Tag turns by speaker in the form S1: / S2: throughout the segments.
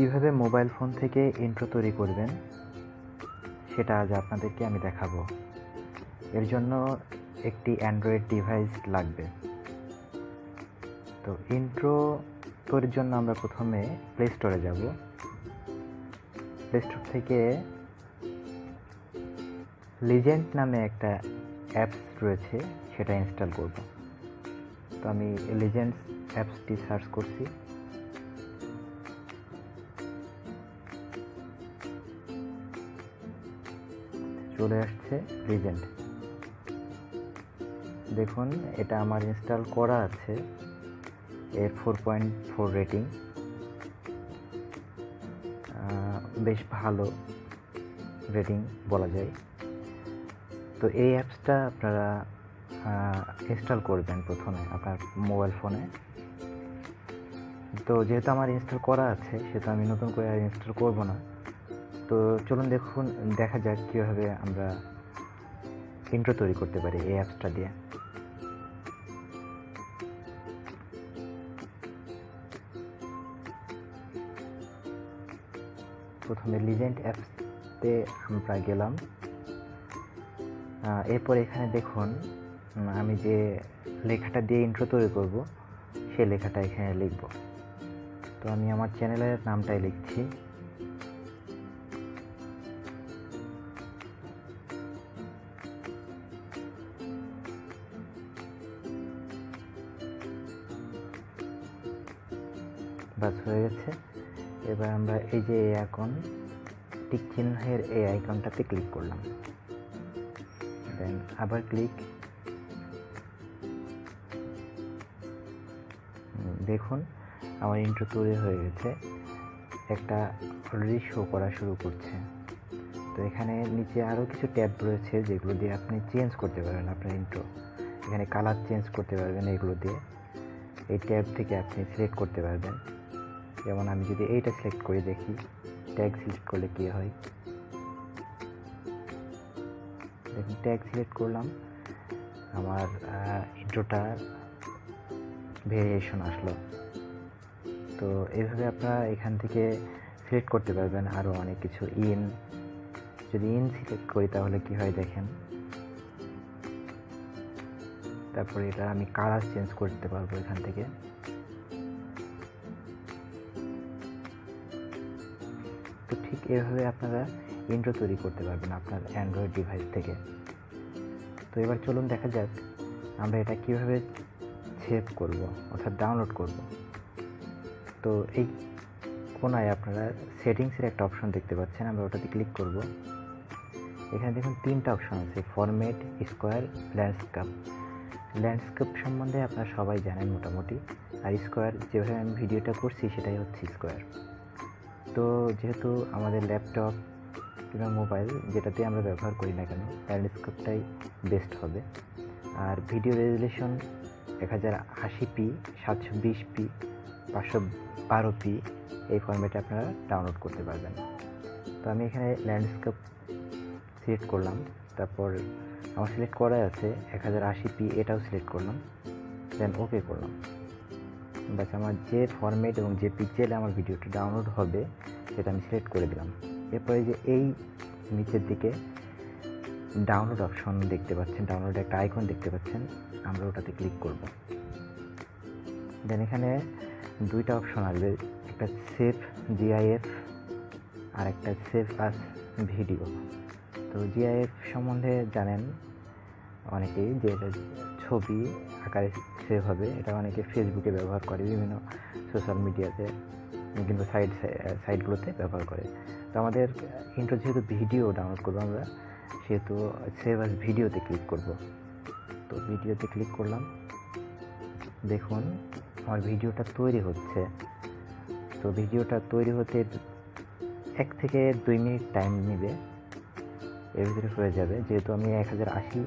S1: কীভাবে mobile phone থেকে intro তৈরি করবেন, সেটা আজ আপনাদেরকে আমি দেখাবো। এর জন্য একটি অ্যান্ড্রয়েড ডিভাইস লাগবে। তো ইন্ট্রো তৈরির জন্য আমরা প্রথমে প্লে স্টোরে যাব। প্লে স্টোর থেকে লিজেন্ড নামে একটা অ্যাপস রয়েছে, সেটা ইনস্টল করব। তো আমি লিজেন্ডস অ্যাপসটি সার্চ করছি। চলে আসছে লিজেন্ড দেখুন, এটা আমার ইনস্টল করা আছে, এর ফোর পয়েন্ট ফোর রেটিং বেশ ভালো রেটিং বলা যায়। তো এই অ্যাপসটা আপনারা ইনস্টল করবেন প্রথমে আপনার মোবাইল ফোনে। তো যেহেতু আমার ইনস্টল করা আছে সেটা আমি নতুন করে আর ইনস্টল করব না। তো চলুন দেখুন, দেখা যাক কীভাবে আমরা ইন্ট্রো তৈরি করতে পারি এই অ্যাপসটা দিয়ে। প্রথমে লিজেন্ড অ্যাপসতে আমরা গেলাম। এরপর এখানে দেখুন আমি যে লেখাটা দিয়ে ইন্ট্রো তৈরি করব, সেই লেখাটা এখানে লিখব। তো আমি আমার চ্যানেলের নামটাই লিখছি। বাস হয়ে গেছে। এবার আমরা এই যে এই আইকন টিক চিহ্নের এই আইকনটাতে ক্লিক করলাম। দেন আবার ক্লিক দেখুন, আমার ইন্ট্রো তৈরি হয়ে গেছে। একটা অলরেডি শো করা শুরু করছে। তো এখানে নিচে আরও কিছু ট্যাব রয়েছে যেগুলো দিয়ে আপনি চেঞ্জ করতে পারবেন আপনার ইন্ট্রো এখানে কালার চেঞ্জ করতে পারবেন এগুলো দিয়ে। এই ট্যাব থেকে আপনি সিলেক্ট করতে পারবেন। যেমন আমি যদি এইটা সিলেক্ট করে দেখি ট্যাগ সিলেক্ট করলে কী হয়? দেখুন ট্যাগ সিলেক্ট করলাম। আমার ইন্ট্রোটা ভেরিয়েশন আসলো। তো এইভাবে আপনারা এখান থেকে সিলেক্ট করতে পারবেন আরও অনেক কিছু। ইন যদি ইন সিলেক্ট করি তাহলে কি হয় দেখেন? তারপরে এটা আমি কালার চেঞ্জ করতে পারব এখান থেকে। এভাবে আপনারা ইন্ট্রো তৈরি করতে পারবেন আপনার অ্যান্ড্রয়েড ডিভাইস থেকে। তো এবার চলুন দেখা যাক আমরা এটা কীভাবে সেভ করব অর্থাৎ ডাউনলোড করব। তো এই কোনায় আপনারা সেটিংসের একটা অপশন দেখতে পাচ্ছেন, আমরা ওটাতে ক্লিক করব। এখানে দেখুন তিনটা অপশন আছে ফরম্যাট স্কোয়ার ল্যান্ডস্কেপ ল্যান্ডস্কেপ সম্বন্ধে আপনারা সবাই জানেন মোটামুটি। আর স্কোয়ার যেভাবে আমি ভিডিওটা করছি সেটাই হচ্ছে স্কোয়ার তো যেহেতু আমাদের ল্যাপটপ কিংবা মোবাইল যেটাতে আমরা ব্যবহার করি না কেন ল্যান্ডস্কেপটাই বেস্ট হবে। আর ভিডিও রেজুলেশন এক হাজার আশি পি সাতশো বিশ পি পাঁচশো বারো পি এই ফর্মেটে আপনারা ডাউনলোড করতে পারবেন। তো আমি এখানে ল্যান্ডস্কেপ সিলেক্ট করলাম। তারপর আমার সিলেক্ট করাই আছে, এক হাজার আশি পি এটাও সিলেক্ট করলাম। দেন ওকে করলাম। ব্যাস আমার যে ফরম্যাট এবং যে পিকচারে আমার ভিডিওটা ডাউনলোড হবে, সেটা আমি সিলেক্ট করে দিলাম। এরপরে যে এই নিচের দিকে ডাউনলোড অপশন দেখতে পাচ্ছেন ডাউনলোড একটা আইকন দেখতে পাচ্ছেন, আমরা ওটাতে ক্লিক করব। দেন এখানে দুইটা অপশন আসবে, একটা সেভ জিআইএফ আর একটা সেভ আস ভিডিও তো জিআইএফ সম্বন্ধে জানেন অনেকেই যে এটা ছবি আকারে সেভ হবে। এটা অনেকে ফেসবুকে ব্যবহার করে, বিভিন্ন সোশ্যাল মিডিয়াতে কিংবা সাইড সাইটগুলোতে ব্যবহার করে। তো আমাদের ইন্ট্রো যেহেতু ভিডিও ডাউনলোড করব আমরা, সেহেতু সেভ আস ভিডিওতে ক্লিক করব। তো ভিডিওতে ক্লিক করলাম। দেখুন, আমার ভিডিওটা তৈরি হচ্ছে। তো ভিডিওটা তৈরি হতে এক থেকে দুই মিনিট টাইম নেবে। এর ভিতরে হয়ে যাবে। যেহেতু আমি এক হাজার আশি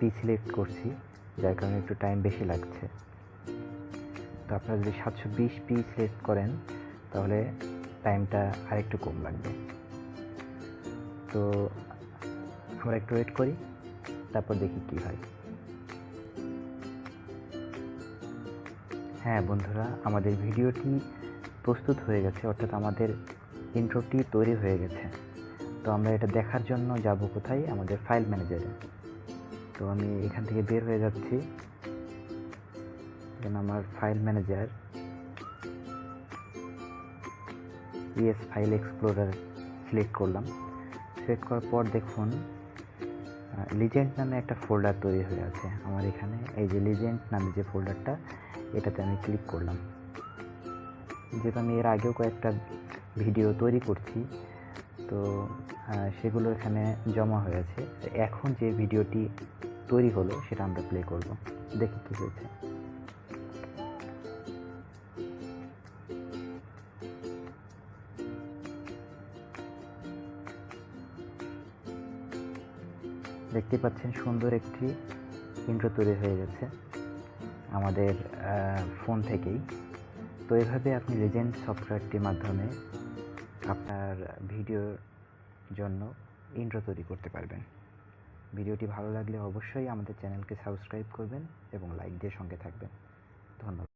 S1: পি সিলেক্ট করছি। যার কারণে একটু টাইম বেশি লাগছে। তো আপনারা যদি সাতশো বিশ পি সিলেক্ট করেন, তাহলে টাইমটা আরেকটু কম লাগবে। তো আমরা একটু ওয়েট করি, তারপর দেখি কী হয়। হ্যাঁ বন্ধুরা, আমাদের ভিডিওটি প্রস্তুত হয়ে গেছে, অর্থাৎ আমাদের ইন্ট্রোটি তৈরি হয়ে গেছে। তো আমরা এটা দেখার জন্য যাব কোথায়? আমাদের ফাইল ম্যানেজারে তো আমি এখান থেকে বের হয়ে যাচ্ছি। দেন আমার file manager ES file explorer select করলাম। সিলেক্ট করার পর দেখুন লিজেন্ড নামে একটা ফোল্ডার তৈরি হয়ে আছে আমার এখানে। এই যে লিজেন্ড নামে যে ফোল্ডারটা এটাতে আমি ক্লিক করলাম। যেহেতু আমি এর আগেও কয়েকটা ভিডিও তৈরি করছি তো সেগুলো এখানে জমা হয়েছে। এখন যে ভিডিওটি তৈরি হলো, সেটা আমরা প্লে করব। দেখি কী হয়েছে। দেখতে পাচ্ছেন সুন্দর একটি ইন্ট্রো তৈরি হয়ে গেছে আমাদের ফোন থেকেই। তো এভাবে আপনি লেজেন্ড সফটওয়্যারটির মাধ্যমে আপনার ভিডিওর জন্য ইন্ট্রো তৈরি করতে পারবেন। ভিডিওটি ভালো লাগলে অবশ্যই আমাদের চ্যানেলকে সাবস্ক্রাইব করবেন এবং লাইক দিয়ে সঙ্গে থাকবেন। ধন্যবাদ।